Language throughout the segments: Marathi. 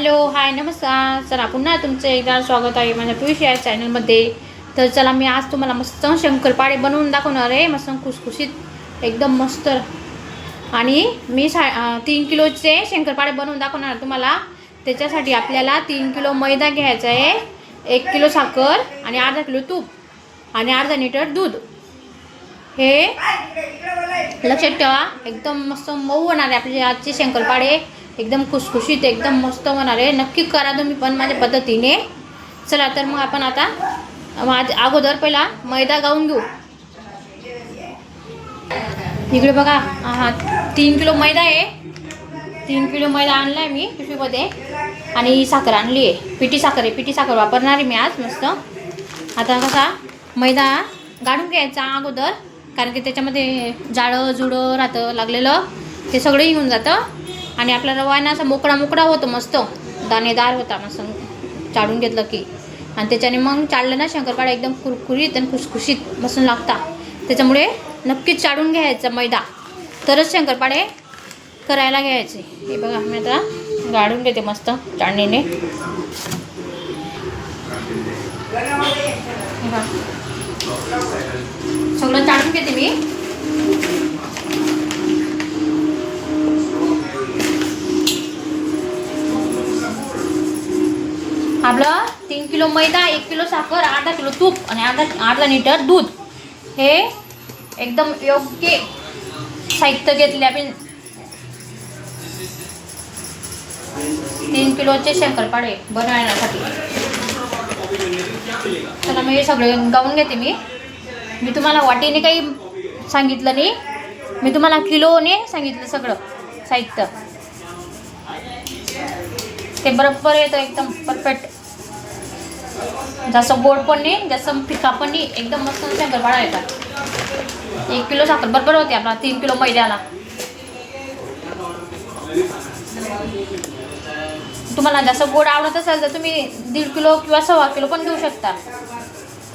हॅलो हाय नमस्कार. चला पुन्हा तुमचं एकदा स्वागत आहे माझ्या पियुष या चॅनलमध्ये. तर चला मी आज तुम्हाला मस्त शंकरपाळे बनवून दाखवणार आहे. मस्त खुसखुशीत एकदम मस्त. आणि मी सा तीन किलोचे शंकरपाळे बनवून दाखवणार तुम्हाला. त्याच्यासाठी आपल्याला तीन किलो मैदा घ्यायचा आहे एक किलो साखर आणि अर्धा किलो तूप आणि अर्धा लिटर दूध. हे लक्षात ठेवा एकदम मस्त मऊ होणार आहे आपले आजचे शंकरपाळे. एकदम खुसखुशीत एकदम मस्त होणार आहे. नक्की करा तुम्ही पण माझ्या पद्धतीने. चला तर मग आपण आता माझ अगोदर पहिला मैदा गाऊन घेऊ. इकडे बघा हा तीन किलो मैदा आहे. तीन किलो मैदा आणला आहे मी पिशवीमध्ये. आणि साखर आणली आहे. पिठी साखर आहे. पिठी साखर वापरणार आहे मी आज मस्त. आता कसा मैदा गाडून घ्यायचा अगोदर कारण की त्याच्यामध्ये जाळं जुडं राहतं लागलेलं. ते सगळं येऊन जातं. आणि आपला रवा ना असा मोकळा मोकळा होतो मस्त. दाणेदार होता मस्त. चाळून घेतलं की. आणि त्याच्याने मग चाळलं ना शंकरपाळा एकदम कुरकुरीत आणि खुसखुशीत बसून लागता. त्याच्यामुळे नक्कीच चाळून घ्यायचं मैदा. तरच शंकरपाळे करायला घ्यायचे. हे बघा मी आता गाडून घेते मस्त चाळणीने. सगळं चाळून घेते मी. आपलं तीन किलो मैदा एक किलो साखर अर्धा किलो तूप आणि अर्धा अर्धा लिटर दूध. हे एकदम योग्य साहित्य घेतले आपण तीन किलोचे शंकरपाडे बनवण्यासाठी. चला मी हे सगळे गाऊन घेते मी. मी तुम्हाला वाटीने काही सांगितलं नाही. मी तुम्हाला किलोने सांगितलं सगळं साहित्य. ते बरोबर येतं एकदम परफेक्ट जास्त गोड पण नाही जास्त फिका पण नाही एकदम मस्त शंकरपाळा येतात. एक किलो साखर बरोबर होते आपला तीन किलो मैद्याला. तुम्हाला जास्त गोड आवडत असेल तर तुम्ही दीड किलो किंवा सव्वा किलो पण देऊ शकता.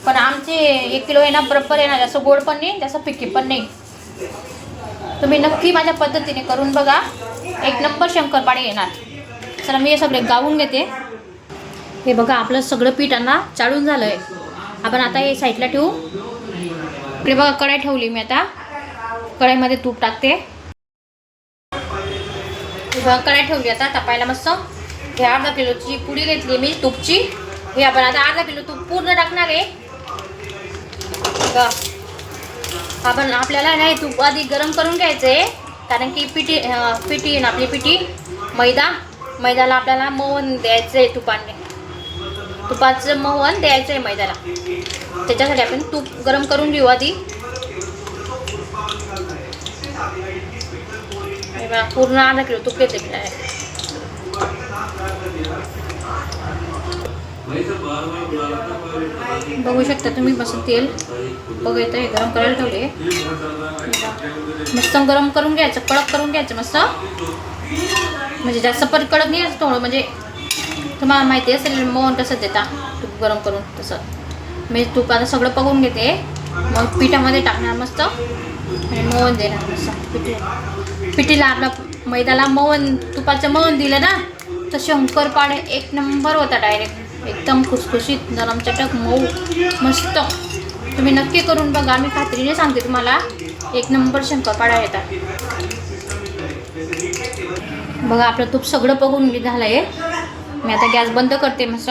पण आमचे एक किलो आहे ना बरोबर आहे ना जास्त गोड पण नाही जास्त फिकी पण नाही. तुम्ही नक्की माझ्या पद्धतीने करून बघा. एक नंबर शंकरपाळे येणार. चला मी हे सगळे गावून घेते. हे बघा आपलं सगळं पिठांना चाळून झालं आहे आपण आता हे साईडला ठेवू. इकडे बघा कढाई ठेवली मी आता. कढाईमध्ये तूप टाकते. बघा कढाई ठेवली आता तपायला मस्त. हे अर्धा किलोची पुडी घेतली मी तूपची. हे आपण आता अर्धा किलो तूप पूर्ण टाकणार आहे. आपण आपल्याला नाही तूप आधी गरम करून घ्यायचं आहे कारण की पिठी पिठी आपली पिठी. मैदा. मैद्याला आपल्याला मोहन द्यायचं आहे तुपाने. तुपाचं मवन द्यायचं आहे मैद्याला त्याच्यासाठी आपण तूप गरम करून घेऊ आधी. बघा, पूर्ण अर्धा किलो तूप घेते मी बघू शकता तुम्ही मस्त तेल. बघू येतं हे गरम करायला ठेवले मस्त गरम करून घ्यायचं कडक करून घ्यायचं मस्त. म्हणजे जास्त पण कडक नाही असं थोडं म्हणजे तुम्हाला माहिती असेल मोहन कसं देता तूप गरम करून तसं. मी तूप आता सगळं पकवून घेते. मग पिठामध्ये टाकणार मस्त. आणि मोहन देणार मस्त. पिठी पिठीला आपला मैदाला मोहन तुपाचं मोहन दिलं ना तर शंकरपाळे एक नंबर होता डायरेक्ट एकदम खुसखुशीत नरम चटक मऊ मस्त. तुम्ही नक्की करून बघा. मी खात्रीने सांगते तुम्हाला. एक नंबर शंकरपाडा येतात बघा आपलं तूप सगळं बघून झालं आहे मी आता गॅस बंद करते मस्त.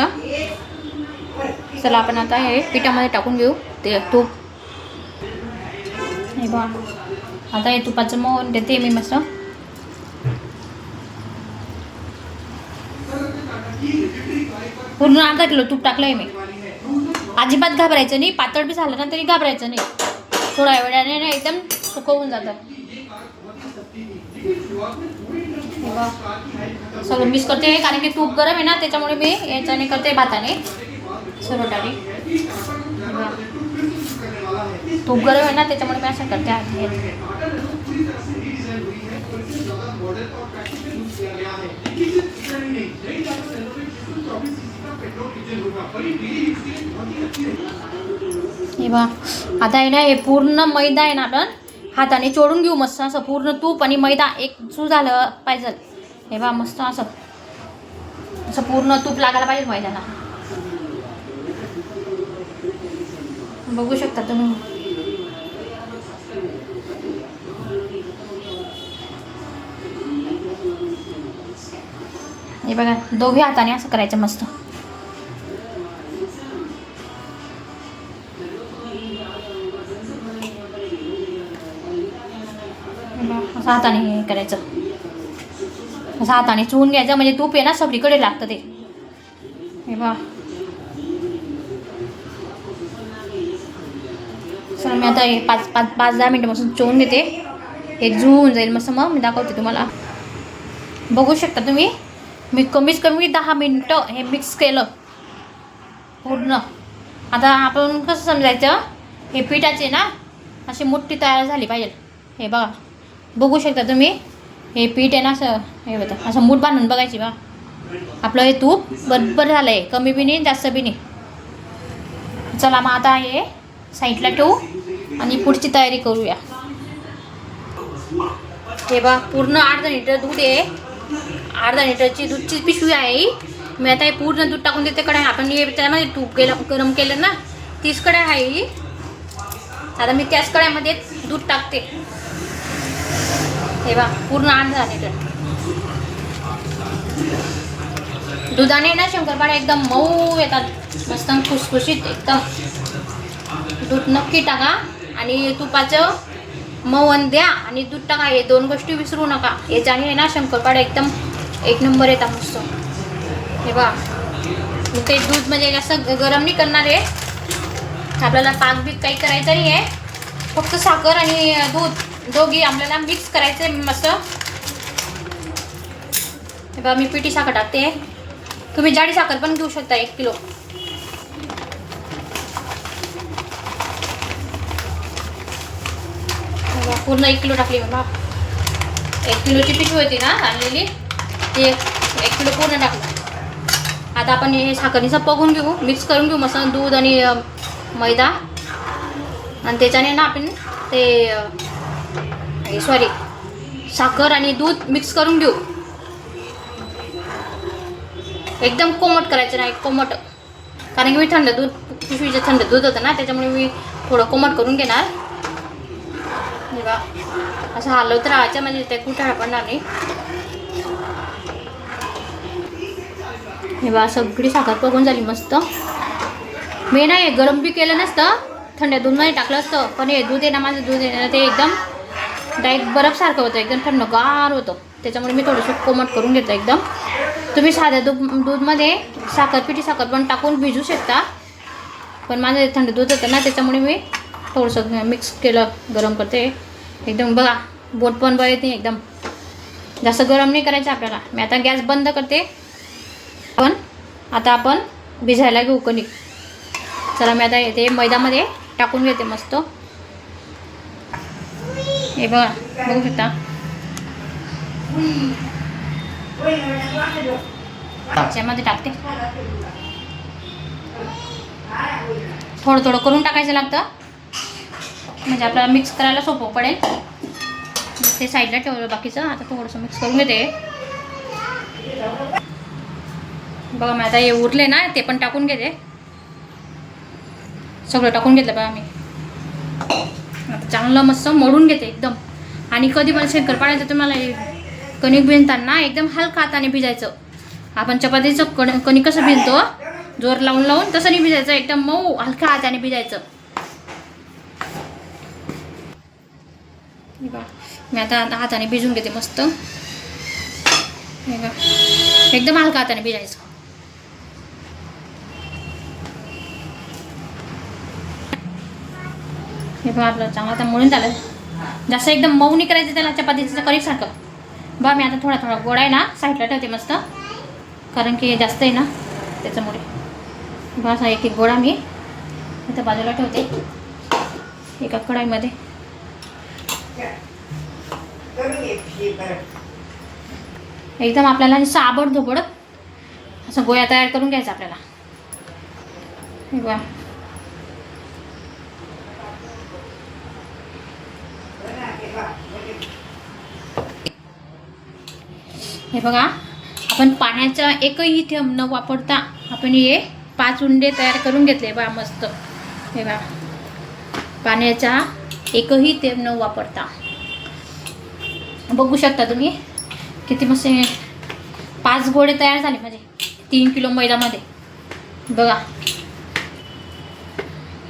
चला आपण आता हे पिठामध्ये टाकून घेऊ ते तूप. हे बघा आता हे तुपाचं मोहन देते मी मस्त. पूर्ण अर्धा किलो तूप टाकलं आहे मी. अजिबात घाबरायचं नाही पातळ बी झालं ना तरी घाबरायचं नाही. थोड्या वेळाने ना एकदम सुकवून जातं. हे सगळं मिक्स करते कारण की तूप गरम आहे ना त्याच्यामुळे मी याच्याने करते भाताने. सरवटाने. तूप गरम आहे ना त्याच्यामुळे मी असं करते हे बघा. आता आहे ना हे पूर्ण मैदा आहे ना आपण हाताने चोडून घेऊ मस्त असं पूर्ण तूप आणि मैदा एक चू झालं पाहिजे. हे बा मस्त असं. असं पूर्ण तूप लागायला पाहिजे मैद्याला. बघू शकता तुम्ही. हे बघा दोघे हाताने असं करायचं मस्त. असं हाताने हे करायचं. असं हाताने चुवून घ्यायचं म्हणजे तूप आहे ना सगळीकडे लागतं ते. हे बघा. सर मी आता हे पाच पाच पाच दहा मिनटापासून चोवून घेते. हे जुळून जाईल मस्त मग मी दाखवते तुम्हाला. बघू शकता तुम्ही मी कमीत कमी दहा मिनटं हे मिक्स केलं. पूर्ण. आता आपण कसं समजायचं हे पिठाचे ना अशी मोठी तयार झाली पाहिजे. हे बघा. बघू शकता तुम्ही. हे पीठ आहे ना असं हे बघा असं मूठ बांधून बघायची बा. आपलं हे तूप बरोबर झालं आहे कमी बी नाही जास्त बी नाही. चला मग आता हे साईडला ठेवू आणि पुढची तयारी करूया. हे बा पूर्ण अर्धा लिटर दूध आहे. अर्धा लिटरची दूधची पिशवी आहे मी आता हे पूर्ण दूध टाकून देते कढाई. आपण हे त्यामध्ये तूप गेलं गरम केलं ना तीच कढाई आहे आता मी त्याच कढाईमध्ये दूध टाकते. हे बा पूर्ण झाले तर. दुधाने ना शंकरपाड्या एकदम मऊ येतात. मस्त खुसखुशीत एकदम. दूध नक्की टाका आणि तुपाचं मवण द्या आणि दूध टाका. हे दोन गोष्टी विसरू नका. याच्याने आहे ना शंकरपाड्या एकदम एक नंबर येतात मस्त. हे बा ते दूध म्हणजे जास्त गरम नाही करणार आहे आपल्याला पाक बीक काही करायचं नाही आहे फक्त साखर आणि दूध. दोघी आपल्याला मिक्स करायचं आहे मस्त. हे बघा मी पिठी साखर टाकते. तुम्ही जाडी साखर पण घेऊ शकता एक किलो. पूर्ण एक किलो टाकली बाबा. एक किलोची पिशवी होती ना आणलेली. ती एक किलो पूर्ण टाकलं. आता आपण हे साखरीचं बघून घेऊ मिक्स करून घेऊ मस्त दूध आणि मैदा. आणि त्याच्याने ना आपण ते सॉरी साखर आणि दूध मिक्स करून घेऊ. एकदम कोमट करायचं नाही कोमट. कारण की मी थंड दूध पिशवीचे थंड दूध होतं ना त्याच्यामुळे मी थोडं कोमट करून घेणार. हे बघा असं हलवत राहायचं म्हणजे ते कुठं पडणार नाही. हे बा सगळी साखर पकून झाली मस्त. मी नाही गरम बी केलं नसतं थंड नाही टाकलं असतं पण हे दूध आहे ना माझं दूध आहे ना ते एकदम डायरेक्ट बर्फसारखं होतं एकदम थंडगार होतं. त्याच्यामुळे मी थोडंसं कोमट करून घेतो एकदम. तुम्ही साध्या दूध दूधमध्ये साखर पिठी साखर पण टाकून भिजू शकता. पण माझं थंड दूध होतं ना त्याच्यामुळे मी थोडंसं मिक्स केलं गरम करते. एकदम बघा बोट पण बघत नाही एकदम. जास्त गरम नाही करायचं आपल्याला. मी आता गॅस बंद करते. पण आता आपण भिजायला घेऊ कणिक. चला मी आता येते मैदामध्ये टाकून घेते मस्त. हे बघा बघू शकता. त्याच्यामध्ये टाकते. थोडं थोडं करून टाकायचं लागतं. म्हणजे आपल्याला मिक्स करायला सोपं पडेल. ते साईडला ठेवलं बाकीचं. आता थोडंसं मिक्स करून घेते. बघा मी आता हे उरले ना ते पण टाकून घेते. सगळं टाकून घेतलं बघा मी. आता चांगलं मस्त मोडून घेते एकदम. आणि कधी पण शंकरपाड्याचं तुम्हाला कणिक भिजताना एकदम हलका हाताने भिजायचं. आपण चपातीचं कण कणिक कसं भिजतो जोर लावून लावून तसं नाही भिजायचं एकदम मऊ हलका हाताने भिजायचं. मी आता हाताने भिजून घेते मस्त. हे एकदम हलका हाताने भिजायचं. हे बघा आपलं चांगलं आता म्हणून झालं. जास्त एकदम मऊ नाही करायचं त्याला चपातीचं कणिकसारखं बा मी आता थोडा थोडा गोडा आहे ना साईडला ठेवते मस्त. कारण की हे जास्त आहे ना त्याच्यामुळे. बस एक एक गोळा मी. इथं बाजूला ठेवते. एका कढाईमध्ये. एकदम आपल्याला नुसतं आबड धोबड असं गोळ्या तयार करून घ्यायचं आपल्याला. हे बघा आपण पाण्याचा एकही थेंब न वापरता आपण हे पाच उंडे तयार करून घेतले बा मस्त. हे बा पाण्याचा एकही थेंब न वापरता. बघू शकता तुम्ही किती मस्त पाच गोळे तयार झाले माझे तीन किलो मैदामध्ये. बघा.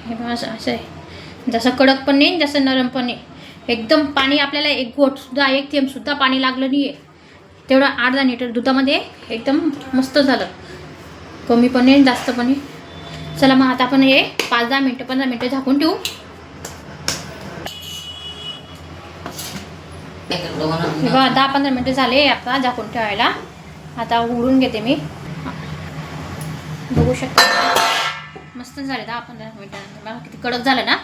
हे बघा असं असं आहे. जसं कडक पण नाही जसं नरम पण नाही एकदम पाणी आपल्याला एक घोटसुद्धा एक थेंबसुद्धा पाणी लागलं नाही आहे तेवढं अर्धा लिटर दुधामध्ये एकदम मस्त झालं. कमी पण नाही जास्त पण नाही. चला मग आता आपण हे पाच दहा मिनटं पंधरा मिनटं झाकून ठेवू. बघा दहा पंधरा मिनटं झाले आता झाकून ठेवायला. आता उघडून घेते मी. बघू शकते. मस्त झाले दहा पंधरा मिनटानंतर मला किती कडक झालं ना.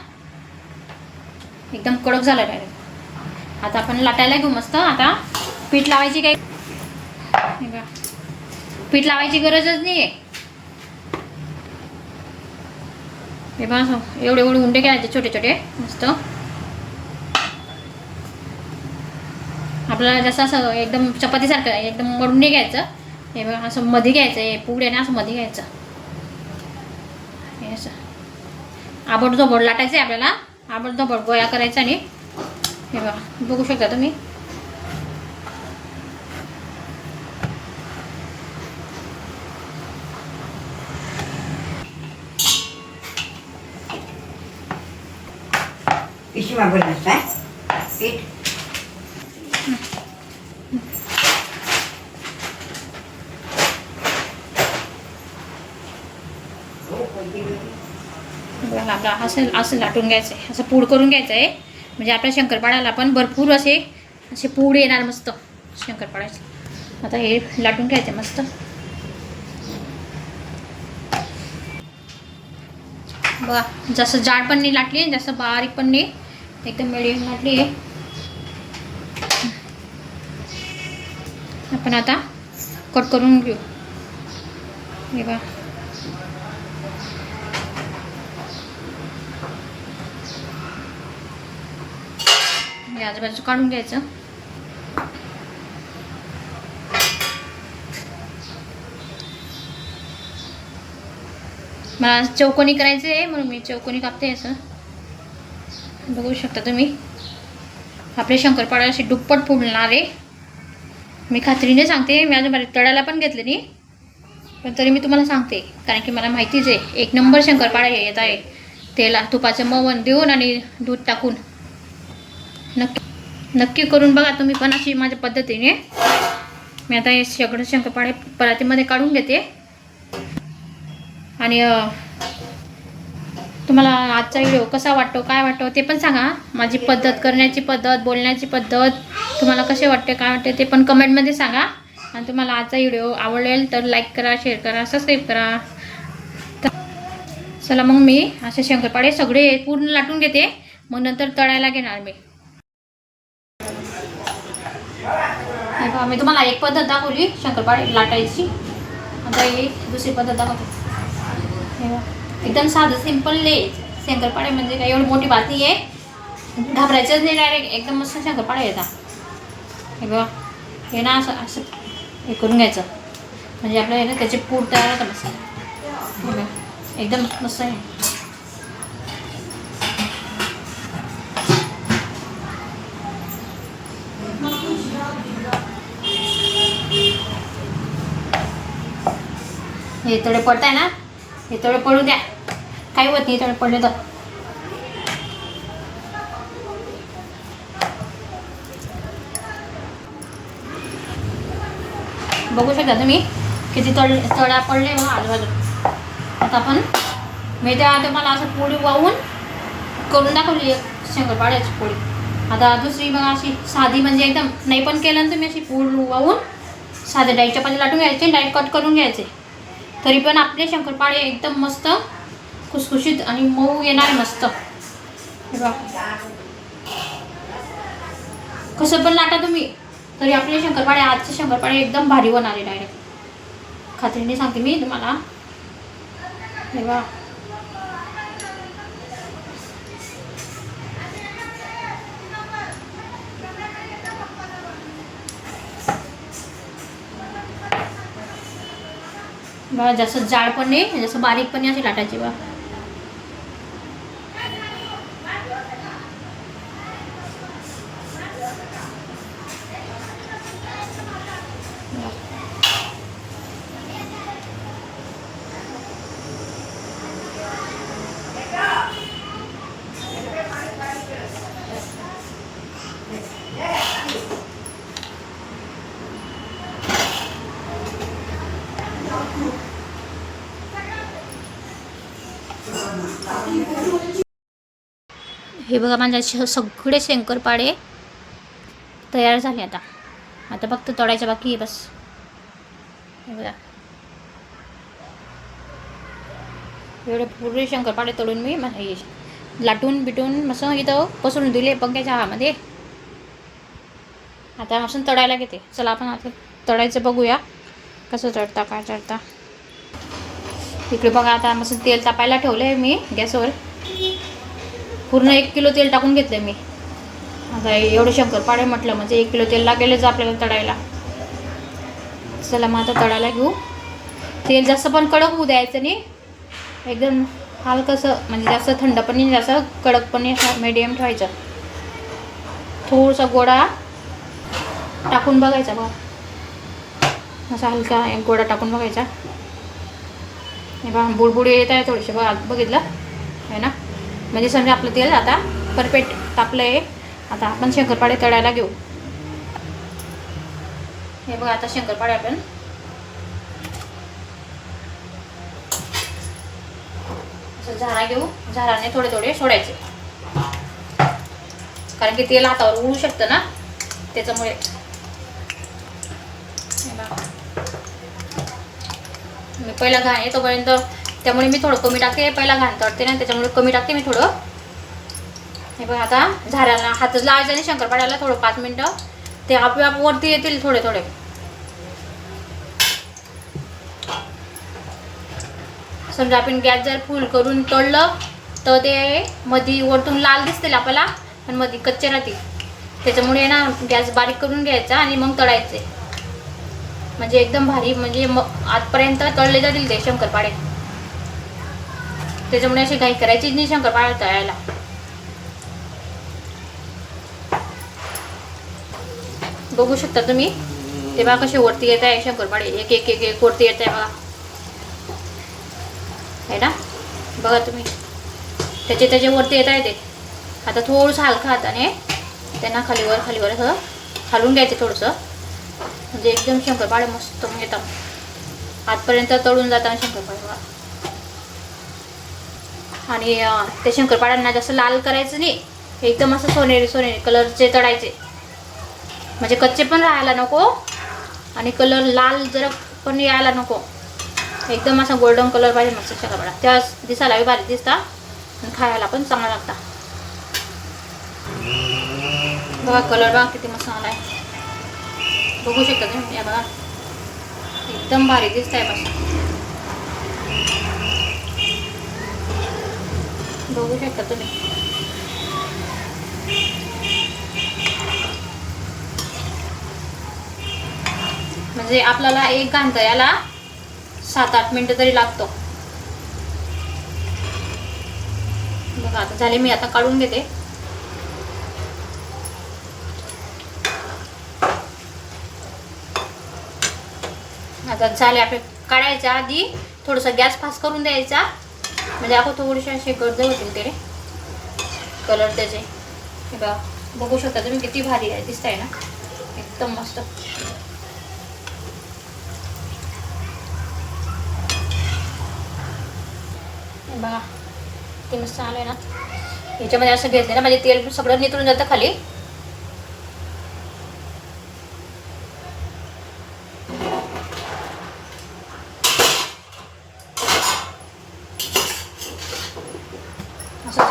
एकदम कडक झालं डायरेक्ट आता आपण लाटायला घेऊ मस्त. आता पीठ लावायची काही हे बघा. पीठ लावायची गरजच नाही आहे हे बघा असं एवढे एवढे उंडे घ्यायचे छोटे छोटे मस्त. आपल्याला जसं असं एकदम चपातीसारखं एकदम मडून नाही घ्यायचं. हे बघा असं मध्ये घ्यायचं हे पुढे ना असं मध्ये घ्यायचं. हे असं. आबडधोबड लाटायचं आहे आपल्याला. आबडधोबड गोळा करायचा आणि हे बघा बघू शकता तुम्ही. पिशवी वापरत काय पीठ बघा आपला असं असं लाटून घ्यायचं आहे असं पूड करून घ्यायचं आहे म्हणजे आपल्या शंकरपाड्याला पण भरपूर असे असे पूड येणार मस्त. शंकरपाड्याचे आता हे लाटून घ्यायचं मस्त. बघा जसं जाड पण नाही लाटली जसं बारीक पण नाही एकदम मिडियम घातली आहे. आपण आता कट करून घेऊ. हे बा आजूबाजू काढून घ्यायचं. मला चौकोनी करायचं आहे म्हणून मी चौकोनी कापते असं. बघू शकता तुम्ही. आपले शंकरपाडा असे दुप्पट फुडणार आहे मी खात्रीने सांगते मी अजून बरे तळायला पण घेतले नाही. पण तरी मी तुम्हाला सांगते कारण की मला माहितीच आहे एक नंबर शंकरपाडा येत आहे. तेला तुपाचं मवन देऊन आणि दूध टाकून. नक्की नक्की करून बघा तुम्ही पण अशी माझ्या पद्धतीने. मी आता हे सगळं शंकरपाळे परातीमध्ये काढून घेते. आणि तुम्हाला आजचा व्हिडिओ कसा वाटतो काय वाटतो ते पण सांगा. माझी पद्धत करण्याची पद्धत बोलण्याची पद्धत तुम्हाला कसे वाटते काय वाटते ते पण कमेंटमध्ये सांगा. आणि तुम्हाला आजचा व्हिडिओ आवडेल तर लाईक करा शेअर करा सबस्क्राईब करा. तर चला मग मी असे शंकरपाळे सगळे पूर्ण लाटून घेते. मग नंतर तळायला घेणार मी. मी तुम्हाला एक पद्धत दाखवली शंकरपाळे लाटायची. आता ही दुसरी पद्धत दाखवते. एकदम साधं सिंपल ले शंकरपाळे म्हणजे काही एवढी मोठी बाती आहे. घाबरायचंच नाही डायरेक्ट एकदम मस्त शंकरपाळे येतात हे. बघा. हे ना असं असं हे करून घ्यायचं. म्हणजे आपलं हे ना त्याचे पूड तयार होतं मस्त. एकदम मस्त आहे. हे पट आहे ना? हे तळे पडू द्या. काही होत नाही तळ पडले तर. बघू शकता तुम्ही किती तळ तळ्या पडले मग आजूबाजू. आता आपण मी त्या तुम्हाला असं पोळी वाहून करून दाखवली एक शंकरपाड्याची पोळी आता दुसरी मग अशी साधी म्हणजे एकदम नाही पण केलं ना तुम्ही अशी पूड वाहून. साधे डाईटच्या पाणी लाटून घ्यायचे डाळी कट करून घ्यायचे. तरी पण आपले शंकरपाळे एकदम मस्त खुसखुशीत आणि मऊ येणारे मस्त. हे कसं पण लाटा तुम्ही तरी आपले शंकरपाळे आजचे शंकरपाळे एकदम भारी होणार डायरेक्ट खात्रीने सांगते मी तुम्हाला. हे बा बा जास्त जाड पण नाही जसं बारीक पण नाही अशी लाटायची बा हे बघा माझ्या सगळे शंकरपाडे तयार झाले आता. आता फक्त तोडायच्या बाकी आहे बस. हे बघा. एवढे पूर्ण शंकरपाडे तोडून मी मला हे लाटून बिटून मस्त इथं पसरून दिले पंख्याच्या हामध्ये आता मसून तळायला घेते. चला आपण आता तळायचं बघूया. कसं चढता काय चढता इकडे बघा आता मस्त तेल तापायला ठेवलं आहे मी गॅसवर. पूर्ण एक किलो तेल टाकून घेतलं मी. आता एवढं शंकरपाळे म्हटलं म्हणजे एक किलो तेल लागेलच आपल्याला तळायला. चला मग आता तळायला घेऊ. तेल जास्त पण कडक होऊ द्यायचं नाही. एकदम हलकंसं म्हणजे जास्त थंड पण नाही जास्त कडक पण नाही मीडियम ठेवायचं. थोडासा गोडा टाकून बघायचा बघा असा हलका एक गोडा टाकून बघायचा. हे बघा बुडबुडे येत आहे थोडेसे बघा बघितलं? म्हणजे समजा आपलं तेल आता परफेक्ट तापलं आहे. आता आपण शंकरपाळे तळायला घेऊ. हे बघा आता शंकरपाळे आपण. झारा घेऊ. झाराने थोडे थोडे सोडायचे. कारण की तेल हातावर उडू शकतं ना त्याच्यामुळे. हे मी पहिला घाण येतोपर्यंत त्यामुळे मी थोडं कमी टाकते. पहिला घाण तळते ना त्याच्यामुळे कमी टाकते मी थोडं. हे बघ आता झाडाला हातच लावायचं आणि शंकरपाड्याला थोडं पाच मिनटं. ते आपोआप वरती येतील थोडे थोडे. समजा आपण गॅस जर फुल करून तळलं तर ते मधी वरतून लाल दिसतील आपल्याला पण मधी कच्चे राहतील. त्याच्यामुळे ना गॅस बारीक करून घ्यायचा आणि मग तळायचे. म्हणजे एकदम भारी म्हणजे मग आजपर्यंत तळले जातील ते शंकरपाडे. त्याच्यामुळे अशी घाई करायचीच नाही शंकरपाडे तळायला. बघू शकता तुम्ही? ते बघा कसे वरती येत आहे शंकरपाडे एक एक एक एक वरती येत आहे बघा. आहे ना? बघा तुम्ही. त्याचे त्याचे वरती येत आहे ते. आता थोडंसं हलका हाताने त्यांना खालीवर खालीवर असं हलवून घ्यायचं थोडंसं. म्हणजे एकदम शंकरपाळे मस्त येतात. आजपर्यंत तळून जातात शंकरपाळे बघा. आणि ते शंकरपाड्यांना जास्त लाल करायचं नाही. एकदम असं सोनेरी सोनेरी कलरचे तळायचे म्हणजे कच्चे पण राहायला नको आणि कलर लाल जरा पण यायला नको. एकदम असा गोल्डन कलर पाहिजे मस्त शंकरपाडा त्या दिसायला भारी दिसता आणि खायला पण चांगला लागता. बघा कलर बघा किती मस्त आला आहे बघू शकता तुम्ही या बघा. एकदम भारी दिसत आहे मस्त बघू शकता तुम्ही. म्हणजे आपल्याला एक घांटा याला सात आठ मिनिटं तरी लागतो. बघा आता झाले मी आता काढून घेते. आता झाले आपले काढायच्या आधी थोडंसं गॅस फास्ट करून द्यायचा. म्हणजे आपण थोडेसे असे गर्द होतील ते कलर त्याचे. हे बघा बघू शकता तुम्ही किती भारी आहे दिसत आहे ना? एकदम मस्त. बघा ते मस्त आलं आहे ना. ह्याच्यामध्ये असं घेतलं ना म्हणजे तेल सगळं नितळून जातं खाली असं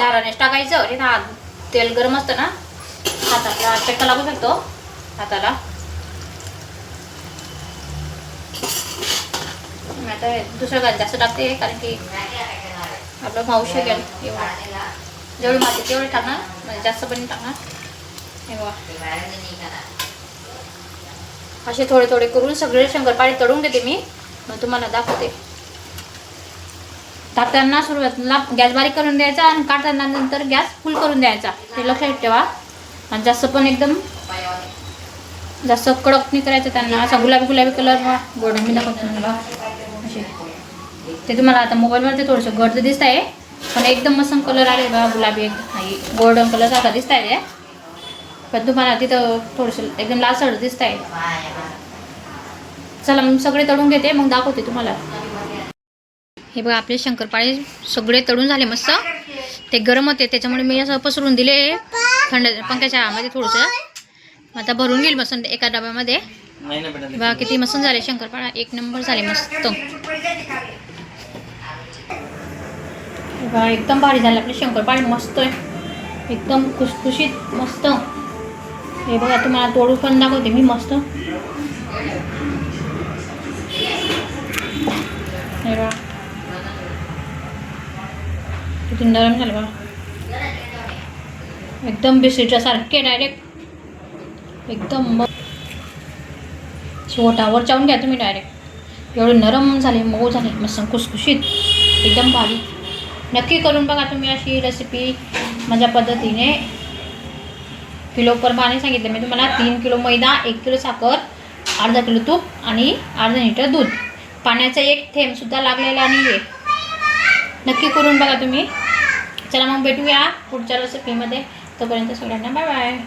घ्यायचं आणि ना तेल गरम असतं ना हाताला चक्का लागू शकतो हाताला. आता दुसरं गाज जास्त टाकते कारण की आपलं मावशी गेल जेवढी माती तेवढी टाकणार म्हणजे जास्त पण टाकणार. असे थोडे थोडे करून सगळे शंकरपाळी तळून घेते मी मग तुम्हाला दाखवते. टाकताना सुरुवातीला गॅस बारीक करून द्यायचा आणि काढताना नंतर गॅस फुल करून द्यायचा. ते लक्षात ठेवा. आणि जास्त पण एकदम जास्त कडक नाही करायचं त्यांना. असा गुलाबी गुलाबी कलर हा. गोल्डन मी दाखवतो असे. ते तुम्हाला आता मोबाईलवर ते थोडंसं गर्द दिसत आहे पण एकदम मस्त कलर आले बा गुलाबी एकदम गोल्डन कलर सारखा दिसत आहे पण तुम्हाला तिथं थोडंसं एकदम लालसर दिसत आहे चला मग सगळे तळून घेते. मग दाखवते तुम्हाला. हे बघा आपले शंकरपाळे सगळे तळून झाले मस्त. ते गरम होते त्याच्यामुळे मी असं पसरून दिले थंड पंख्याच्या मध्ये थोडंसं. आता भरून घेईल मस्त एका डब्यामध्ये. बघा किती मस्त झाले शंकरपाळा. एक नंबर झाले मस्त. एकदम भारी झाले आपले शंकरपाळे. मस्त आहे. एकदम खुसखुशीत मस्त. हे बघा तुम्हाला तोडून पण दाखवते मी मस्त. हे बघा. किती नरम झालं बघा. एकदम बिस्किटच्या सारखे डायरेक्ट एकदम मग छोटावर चावून घ्या तुम्ही डायरेक्ट एवढे नरम झाले मऊ झाले मस्त खुसखुशीत एकदम भारी. नक्की करून बघा तुम्ही अशी रेसिपी माझ्या पद्धतीने. किलो प्रमाणे सांगितलं मी तुम्हाला तीन किलो मैदा एक किलो साखर अर्धा किलो तूप आणि अर्धा लिटर दूध. पाण्याचा एक थेंबसुद्धा लागलेला नाही आहे नक्की करून बघा तुम्ही. चला मग भेटूया पुढच्या रेसिपीमध्ये तोपर्यंत सगळ्यांना बाय बाय.